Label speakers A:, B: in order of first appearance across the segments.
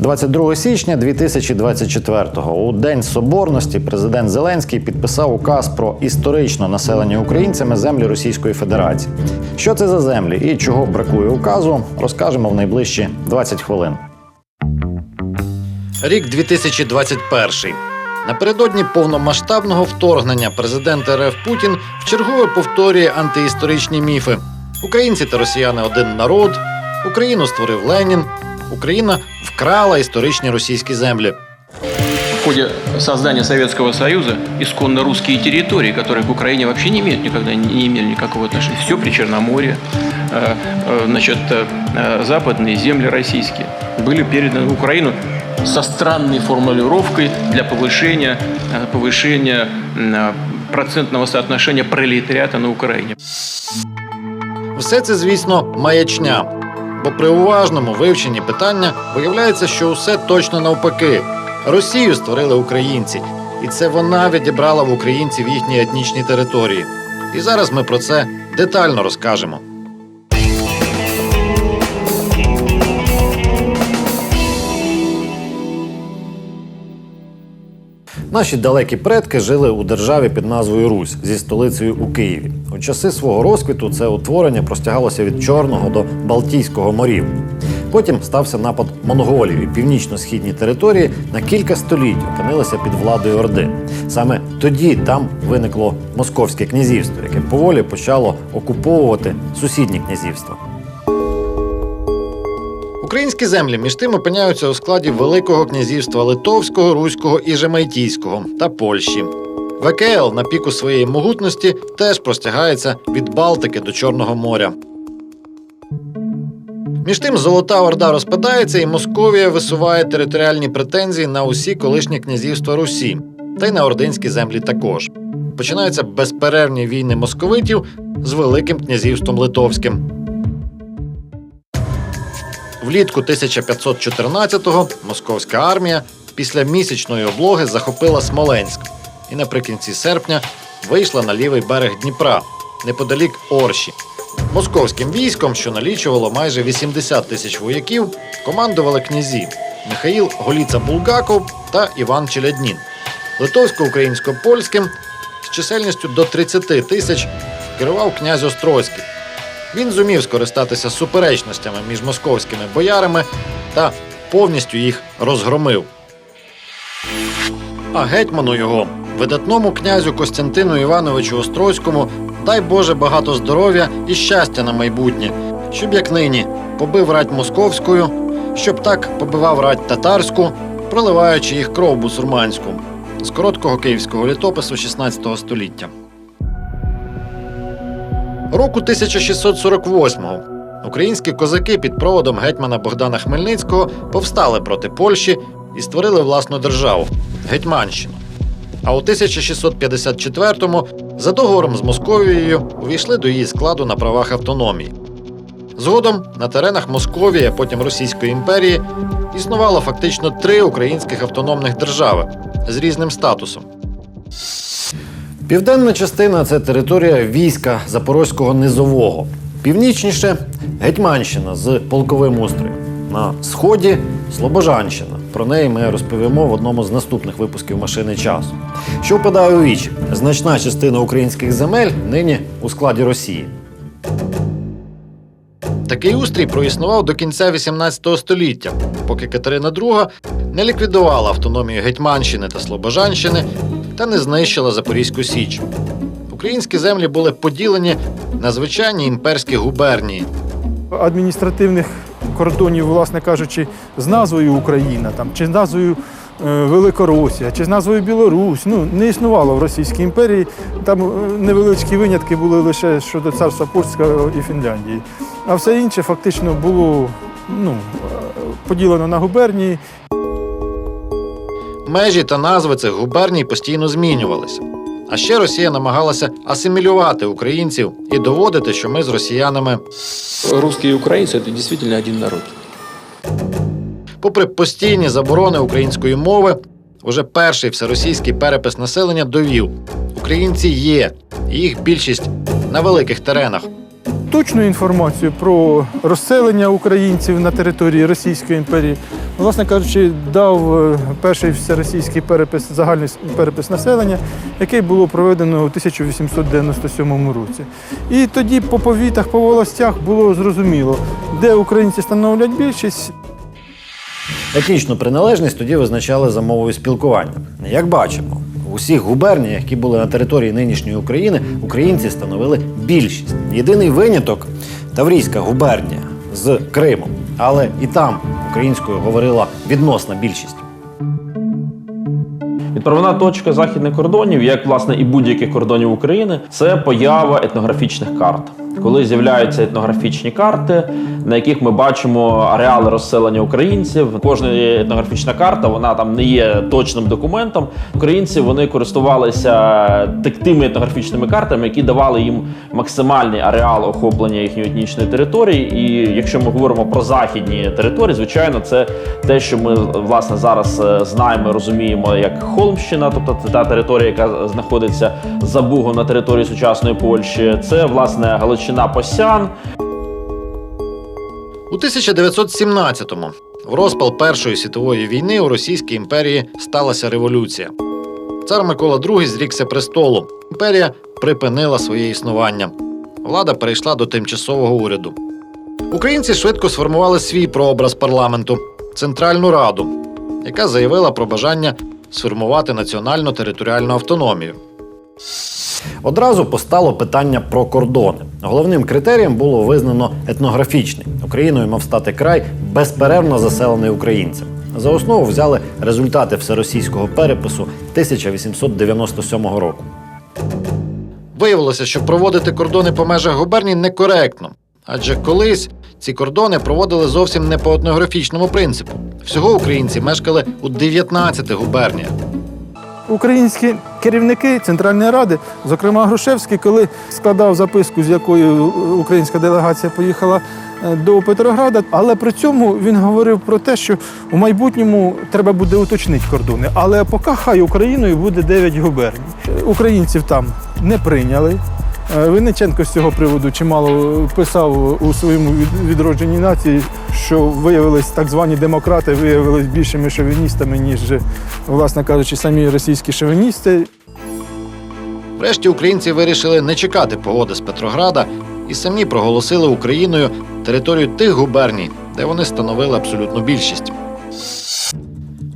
A: 22 січня 2024-го у День Соборності президент Зеленський підписав указ про історично населення українцями землі Російської Федерації. Що це за землі і чого бракує указу, розкажемо в найближчі 20 хвилин. Рік 2021. Напередодні повномасштабного вторгнення президент РФ Путін вчергове повторює антиісторичні міфи. Українці та росіяни один народ, Україну створив Ленін, Україна вкрала історичні російські землі.
B: В ходе создания Советского Союза исконно русские территории, которые к Украине вообще не имеют никогда не имели никакого отношения. Все при Черноморье, э, э, значит, э, западные земли российские были переданы в Украину со странной формулировкой для повышения, э, повышения э, процентного соотношения пролетариата на Украине.
A: Все це, звісно, маячня. Бо при уважному вивченні питання виявляється, що усе точно навпаки. Росію створили українці, і це вона відібрала в українців їхні етнічні території. І зараз ми про це детально розкажемо. Наші далекі предки жили у державі під назвою Русь зі столицею у Києві. У часи свого розквіту це утворення простягалося від Чорного до Балтійського морів. Потім стався напад монголів, і північно-східні території на кілька століть опинилися під владою Орди. Саме тоді там виникло Московське князівство, яке поволі почало окуповувати сусідні князівства. Українські землі між тим опиняються у складі Великого князівства Литовського, Руського і Жемайтійського та Польщі. ВКЛ на піку своєї могутності теж простягається від Балтики до Чорного моря. Між тим, Золота Орда розпадається, і Московія висуває територіальні претензії на усі колишні князівства Русі, та й на ординські землі також. Починаються безперервні війни московитів з Великим князівством Литовським. Влітку 1514-го московська армія після місячної облоги захопила Смоленськ і наприкінці серпня вийшла на лівий берег Дніпра, неподалік Орші. Московським військом, що налічувало майже 80 тисяч вояків, командували князі Михаїл Голіца Булгаков та Іван Челяднін. Литовсько-українсько-польським з чисельністю до 30 тисяч керував князь Острозький. Він зумів скористатися суперечностями між московськими боярами та повністю їх розгромив. А гетьману його, видатному князю Костянтину Івановичу Острозькому, дай Боже багато здоров'я і щастя на майбутнє, щоб як нині побив рать московською, щоб так побивав рать татарську, проливаючи їх кров бусурманську з короткого київського літопису 16 століття. Року 1648-го українські козаки під проводом гетьмана Богдана Хмельницького повстали проти Польщі і створили власну державу Гетьманщину. А у 1654-му за договором з Московією увійшли до її складу на правах автономії. Згодом на теренах Московії, а потім Російської імперії, існувало фактично три українських автономних держави з різним статусом. Південна частина це територія війська Запорозького низового. Північніше Гетьманщина з полковим устроєм. На сході Слобожанщина. Про неї ми розповімо в одному з наступних випусків машини часу. Що впадає у вічі? Значна частина українських земель нині у складі Росії. Такий устрій проіснував до кінця XVIII століття, поки Катерина II не ліквідувала автономію Гетьманщини та Слобожанщини та не знищила Запорізьку Січ. Українські землі були поділені на звичайні імперські губернії.
C: адміністративних кордонів, власне кажучи, з назвою Україна, там, чи з назвою е, Великоросія, чи з назвою Білорусь, ну, не існувало в Російській імперії. Там е, невеличкі винятки були лише щодо царства Польського і Фінляндії. А все інше фактично було ну, е, поділено на губернії.
A: Межі та назви цих губерній постійно змінювалися. А ще Росія намагалася асимілювати українців і доводити, що ми з росіянами,
B: Русские и украинцы – это действительно один народ.
A: попри постійні заборони української мови, уже перший всеросійський перепис населення довів: українці є, і їх більшість на великих теренах.
C: Точну інформацію про розселення українців на території Російської імперії, власне кажучи, дав е, перший всеросійський перепис, загальний перепис населення, який було проведено у 1897 році. І тоді по повітах, по волостях було зрозуміло, де українці становлять більшість,
A: Етнічну приналежність тоді визначали за мовою спілкування. Як бачимо, у всіх губерніях, які були на території нинішньої України, українці становили більшість. Єдиний виняток Таврійська губернія з Кримом, але і там українською говорила відносна більшість.
D: Відправна точка західних кордонів, як власне і будь-яких кордонів України, це поява етнографічних карт. Коли з'являються етнографічні карти, на яких ми бачимо ареали розселення українців. Кожна етнографічна карта вона там не є точним документом. Українці вони користувалися так- тими етнографічними картами, які давали їм максимальний ареал охоплення їхньої етнічної території. І якщо ми говоримо про західні території, звичайно, це те, що ми власне зараз е, знаємо, розуміємо як Холмщина, тобто це та територія, яка знаходиться за Бугом на території сучасної Польщі. Це власне Галичина Посян.
A: У 1917-му, в розпал Першої світової війни у Російській імперії сталася революція. Цар Микола II зрікся престолу. Імперія припинила своє існування. Влада перейшла до тимчасового уряду. Українці швидко сформували свій прообраз парламенту Центральну Раду, яка заявила про бажання сформувати національну територіальну автономію. Одразу постало питання про кордони. Головним критерієм було визнано етнографічний. Україною мав стати край безперервно заселений українцями. За основу взяли результати всеросійського перепису 1897 року. Виявилося, що проводити кордони по межах губерній некоректно, адже колись ці кордони проводили зовсім не по етнографічному принципу. Всього українці мешкали у 19 губерніях.
C: Українські керівники Центральної Ради, зокрема Грушевський, коли складав записку, з якою українська делегація поїхала е, до Петрограда, але при цьому він говорив про те, що у майбутньому треба буде уточнити кордони. Але поки хай Україною буде 9 губерній. Українців там не прийняли. Е, Винниченко з цього приводу чимало писав у своєму відродженні нації, що виявились так звані демократи, виявились більшими шовіністами, ніж, власне кажучи, самі російські шовіністи.
A: Врешті українці вирішили не чекати погоди з Петрограда і самі проголосили Україною територію тих губерній, де вони становили абсолютну більшість.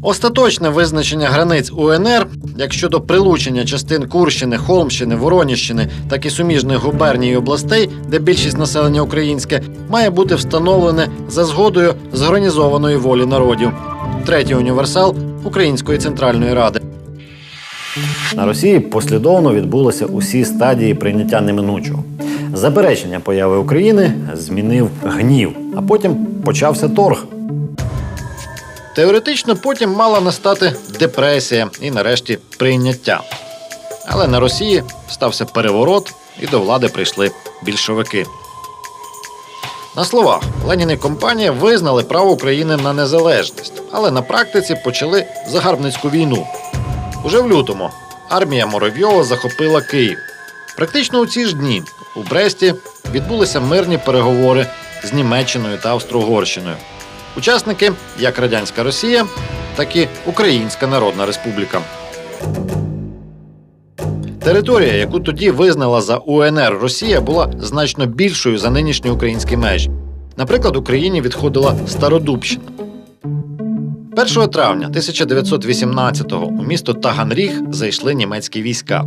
A: Остаточне визначення границь УНР, як щодо прилучення частин Курщини, Холмщини, Вороніщини, так і суміжних губерній і областей, де більшість населення українське, має бути встановлене за згодою зорганізованої волі народів. Третій універсал Української центральної ради. На Росії послідовно відбулися усі стадії прийняття неминучого. Заперечення появи України змінив гнів, а потім почався торг. Теоретично потім мала настати депресія і нарешті прийняття. Але на Росії стався переворот, і до влади прийшли більшовики. На словах Ленін і компанія визнали право України на незалежність, але на практиці почали загарбницьку війну. Уже в лютому армія Моровйова захопила Київ. Практично у ці ж дні у Бресті відбулися мирні переговори з Німеччиною та Австро-Угорщиною. Учасники як Радянська Росія, так і Українська Народна Республіка. Територія, яку тоді визнала за УНР Росія, була значно більшою за нинішні українські межі. Наприклад, Україні відходила Стародубщина. 1 травня 1918-го у місто Таганріг зайшли німецькі війська.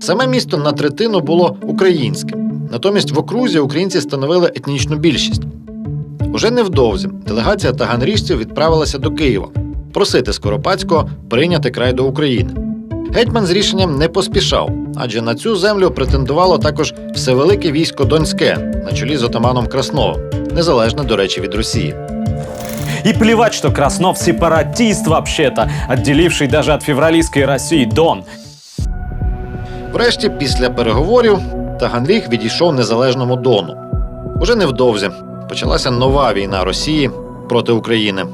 A: Саме місто на третину було українським. Натомість в окрузі українці становили етнічну більшість. Уже невдовзі делегація таганріжців відправилася до Києва просити Скоропадського прийняти край до України. Гетьман з рішенням не поспішав, адже на цю землю претендувало також всевелике військо Донське на чолі з отаманом Красновим, незалежне, до речі, від Росії.
E: И плевать, что Краснов сепаратист вообще-то, отделивший даже от февралистской России Дон.
A: Врешті, після переговорів, Таганріг відійшов незалежному Дону. Уже невдовзі почалася нова війна Росії проти України.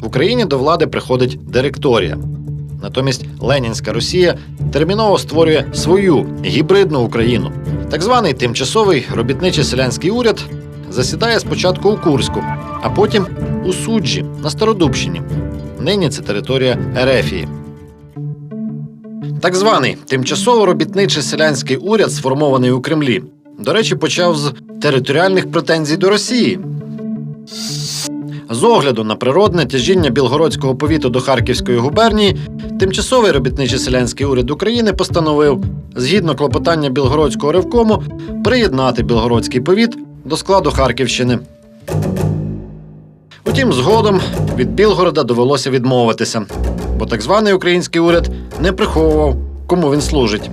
A: В Україні до влади приходить директорія. Натомість Ленінська Росія терміново створює свою гібридну Україну. Так званий тимчасовий робітничий селянський уряд засідає спочатку у Курську, а потім у Суджі на Стародубщині. Нині це територія Ерефії. Так званий тимчасово робітничий селянський уряд, сформований у Кремлі, до речі, почав з територіальних претензій до Росії. З огляду на природне тяжіння Білгородського повіту до Харківської губернії, тимчасовий робітничий селянський уряд України постановив, згідно клопотання Білгородського ревкому, приєднати Білгородський повіт до складу Харківщини. Утім, згодом від Білгорода довелося відмовитися, бо так званий український уряд не приховував, кому він служить.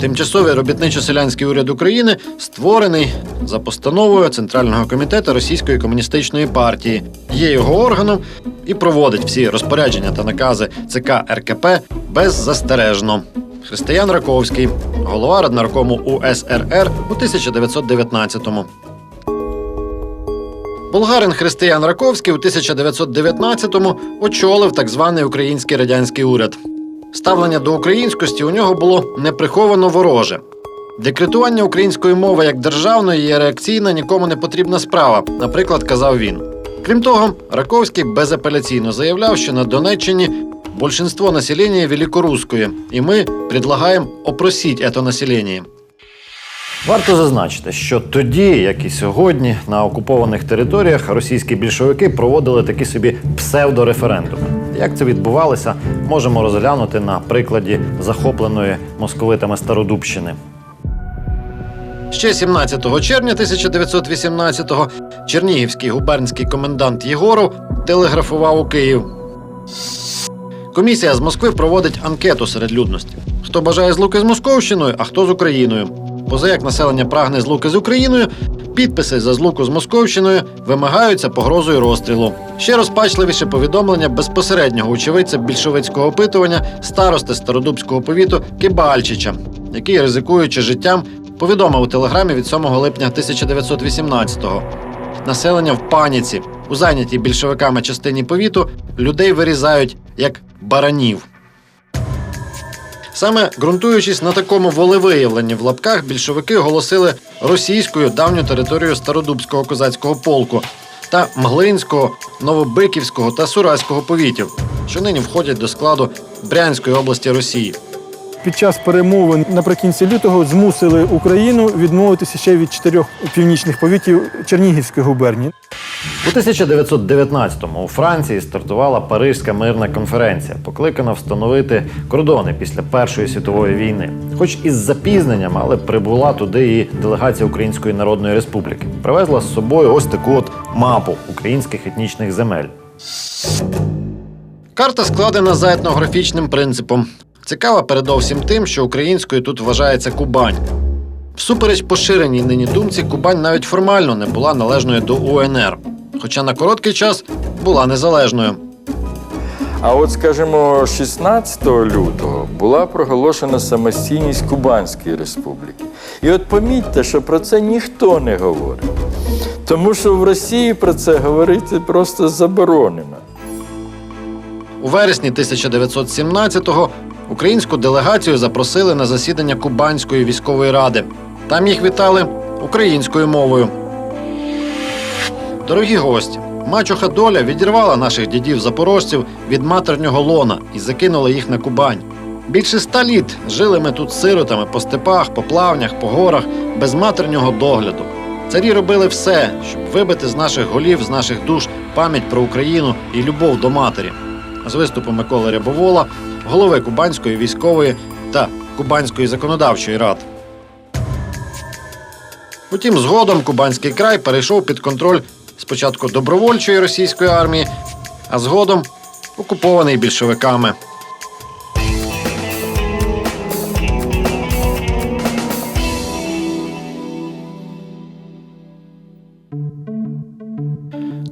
A: Тимчасовий робітничо-селянський уряд України створений за постановою Центрального комітету Російської комуністичної партії, є його органом і проводить всі розпорядження та накази ЦК РКП беззастережно. Християн Раковський, голова Раднаркому УСРР у 1919-му. Болгарин Християн Раковський у 1919-му очолив так званий український радянський уряд. Ставлення до українськості у нього було неприховано вороже. Декретування української мови як державної є реакційна, нікому не потрібна справа, наприклад, казав він. Крім того, Раковський безапеляційно заявляв, що на Донеччині большинство населення великорусское, і ми предлагаємо опросіть це населення. Варто зазначити, що тоді, як і сьогодні, на окупованих територіях російські більшовики проводили такі собі псевдореферендуми. Як це відбувалося, можемо розглянути на прикладі захопленої московитами Стародубщини. Ще 17 червня 1918-го Чернігівський губернський комендант Єгоров телеграфував у Київ. Комісія з Москви проводить анкету серед людності. Хто бажає злуки з Московщиною, а хто з Україною. Поза як населення прагне злуки з Україною, підписи за злуку з Московщиною вимагаються погрозою розстрілу. Ще розпачливіше повідомлення безпосереднього очевидця більшовицького опитування старости Стародубського повіту Кибальчича, який, ризикуючи життям, повідомив у телеграмі від 7 липня 1918-го. Населення в паніці у зайнятій більшовиками частині повіту людей вирізають як баранів. Саме ґрунтуючись на такому волевиявленні в лапках, більшовики оголосили російською давню територію Стародубського козацького полку та Мглинського, Новобиківського та Сураського повітів, що нині входять до складу Брянської області Росії.
C: Під час перемовин наприкінці лютого змусили Україну відмовитися ще від чотирьох північних повітів Чернігівської губернії.
A: У 1919-му у Франції стартувала Паризька мирна конференція, покликана встановити кордони після Першої світової війни. Хоч із запізненням, але прибула туди і делегація Української Народної Республіки. Привезла з собою ось таку от мапу українських етнічних земель. Карта складена за етнографічним принципом. Цікава передовсім тим, що українською тут вважається Кубань. Всупереч поширеній нині думці, Кубань навіть формально не була належною до УНР, хоча на короткий час була незалежною.
F: А от, скажімо, 16 лютого була проголошена самостійність Кубанської республіки. І от помітьте, що про це ніхто не говорить. Тому що в Росії про це говорити просто заборонено.
A: У вересні 1917-го українську делегацію запросили на засідання Кубанської військової ради. Там їх вітали українською мовою. Дорогі гості, мачуха доля відірвала наших дідів запорожців від матернього лона і закинула їх на Кубань. Більше ста літ жили ми тут сиротами по степах, по плавнях, по горах, без матернього догляду. Царі робили все, щоб вибити з наших голів, з наших душ пам'ять про Україну і любов до матері. З виступу Миколи Рябовола, голови Кубанської військової та Кубанської законодавчої рад. Утім, згодом Кубанський край перейшов під контроль спочатку добровольчої російської армії, а згодом окупований більшовиками.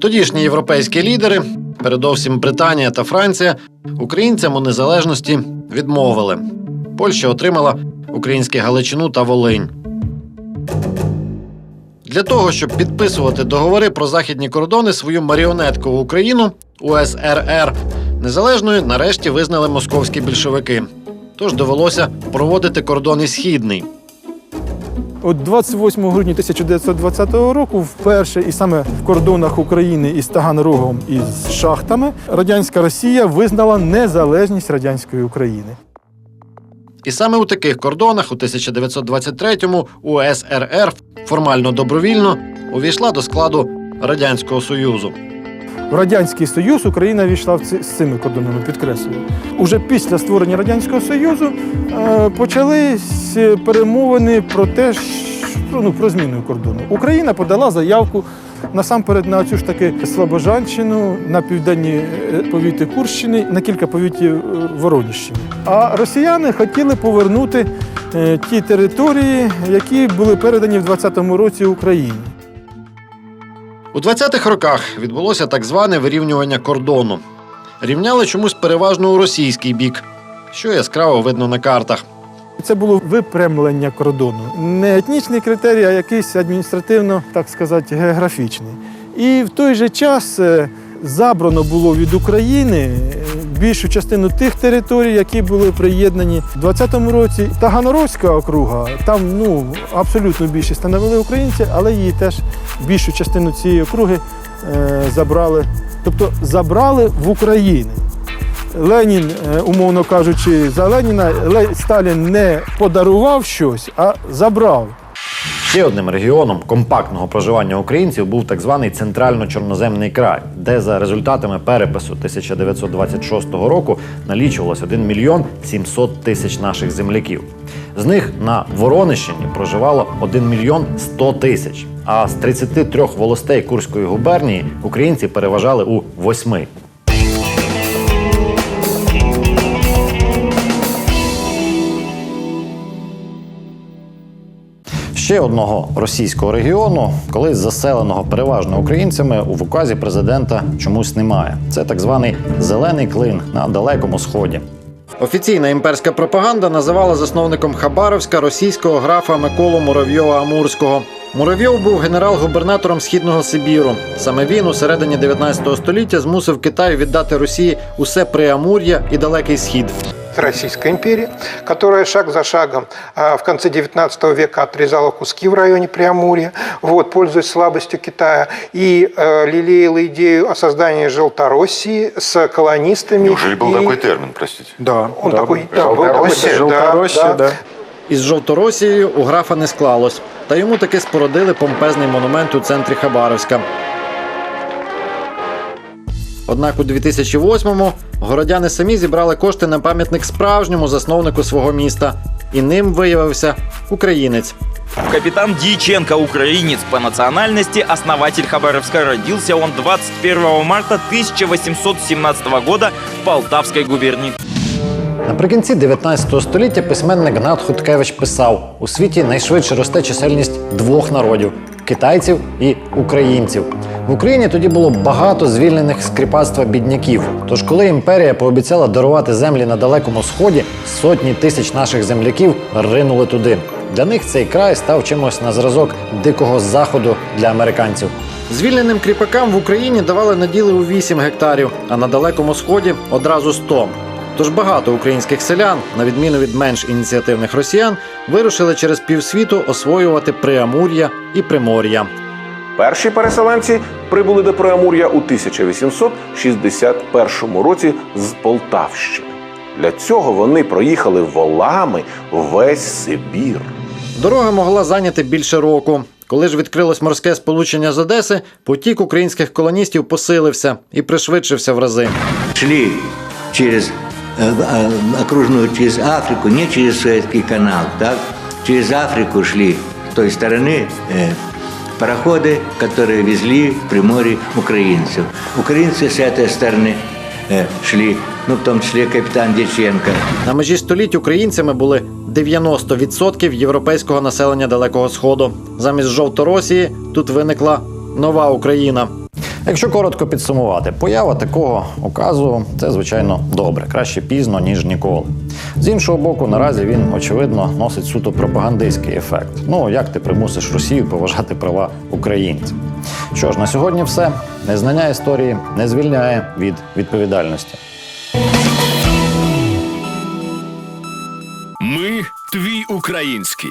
A: Тодішні європейські лідери, передовсім Британія та Франція, українцям у незалежності відмовили. Польща отримала українське Галичину та Волинь. Для того, щоб підписувати договори про західні кордони, свою маріонеткову Україну УСРР Незалежною нарешті визнали московські більшовики. Тож довелося проводити кордон і східний.
C: От 28 грудня 1920 року вперше і саме в кордонах України із Таганрогом і з шахтами радянська Росія визнала незалежність радянської України.
A: І саме у таких кордонах у 1923-му УСРР формально добровільно увійшла до складу Радянського Союзу.
C: В Радянський Союз Україна війшла з цими кордонами, підкреслюю. Уже після створення Радянського Союзу е, почались перемовини про те, що, ну, про зміну кордону. Україна подала заявку насамперед на цю ж таки Слобожанщину, на південні е, повіти Курщини, на кілька повітів е, Вороніщини. А росіяни хотіли повернути е, ті території, які були передані в 20-му році Україні.
A: У 20-х роках відбулося так зване вирівнювання кордону. Рівняли чомусь переважно у російський бік, що яскраво видно на картах.
C: Це було випрямлення кордону. Не етнічний критерій, а якийсь адміністративно, так сказати, географічний. І в той же час е, забрано було від України е, більшу частину тих територій, які були приєднані в 20-му році. Таганрозька округа, там ну, абсолютно більшість становили українці, але її теж більшу частину цієї округи е, забрали. Тобто забрали в Україні. Ленін, е, умовно кажучи, за Леніна Сталін не подарував щось, а забрав.
A: Ще одним регіоном компактного проживання українців був так званий центрально-чорноземний край, де за результатами перепису 1926 року налічувалось 1 мільйон 700 тисяч наших земляків. З них на Воронищині проживало 1 мільйон 100 тисяч. А з 33 волостей Курської губернії українці переважали у восьми. Ще одного російського регіону, колись заселеного переважно українцями, у указі президента чомусь немає. Це так званий зелений клин на далекому сході. Офіційна імперська пропаганда називала засновником Хабаровська російського графа Миколу Муравйова Амурського. Муравйов був генерал-губернатором східного Сибіру. Саме він у середині 19 століття змусив Китай віддати Росії усе Преамур'я і Далекий Схід.
G: Российская империя, которая шаг за шагом а, в конце XIX века отрезала куски в районе Преамурья, вот, пользуясь слабостью Китая, и э, лелеяла идею о создании Желтороссии с колонистами.
H: Неужели был
G: и-
H: такой термин, простите?
G: Да, он такой, да, был такой
H: Желтороссия,
G: термин, да,
C: Желтороссия,
G: да.
C: да.
A: Із Жовторосією у графа не склалось, та йому таки спородили помпезний монумент у центрі Хабаровська. Однак у 2008-му городяни самі зібрали кошти на пам'ятник справжньому засновнику свого міста, і ним виявився українець.
I: Капитан Дьяченко, украинец по национальности, основатель Хабаровска. Родился он 21 марта 1817 года в Полтавской губернии.
A: Наприкінці 19 століття письменник Гнат Хуткевич писав: у світі найшвидше росте чисельність двох народів китайців і українців. В Україні тоді було багато звільнених з кріпацтва бідняків. Тож, коли імперія пообіцяла дарувати землі на далекому сході, сотні тисяч наших земляків ринули туди. Для них цей край став чимось на зразок дикого заходу для американців. Звільненим кріпакам в Україні давали наділи у 8 гектарів, а на далекому сході одразу 100. Тож багато українських селян, на відміну від менш ініціативних росіян, вирушили через півсвіту освоювати Преамур'я і Примор'я.
J: Перші переселенці прибули до Преамур'я у 1861 році з Полтавщини. Для цього вони проїхали волами весь Сибір.
A: Дорога могла зайняти більше року. Коли ж відкрилось морське сполучення з Одеси, потік українських колоністів посилився і пришвидшився в рази.
K: шли через э, э, окружную, через Африку, не через Суэцкий канал, так? Через Африку шли с той стороны э, пароходы, которые везли в Приморье украинцев. Украинцы с этой стороны э, шли, ну, в том числе капитан Дяченко.
A: На межі століть українцями були 90% європейського населення Далекого Сходу. Замість Жовторосії тут виникла нова Україна. Якщо коротко підсумувати, поява такого указу це звичайно добре, краще пізно ніж ніколи. З іншого боку, наразі він очевидно носить суто пропагандистський ефект. Ну як ти примусиш Росію поважати права українців? Що ж, на сьогодні, все незнання історії не звільняє від відповідальності.
H: Ми твій український.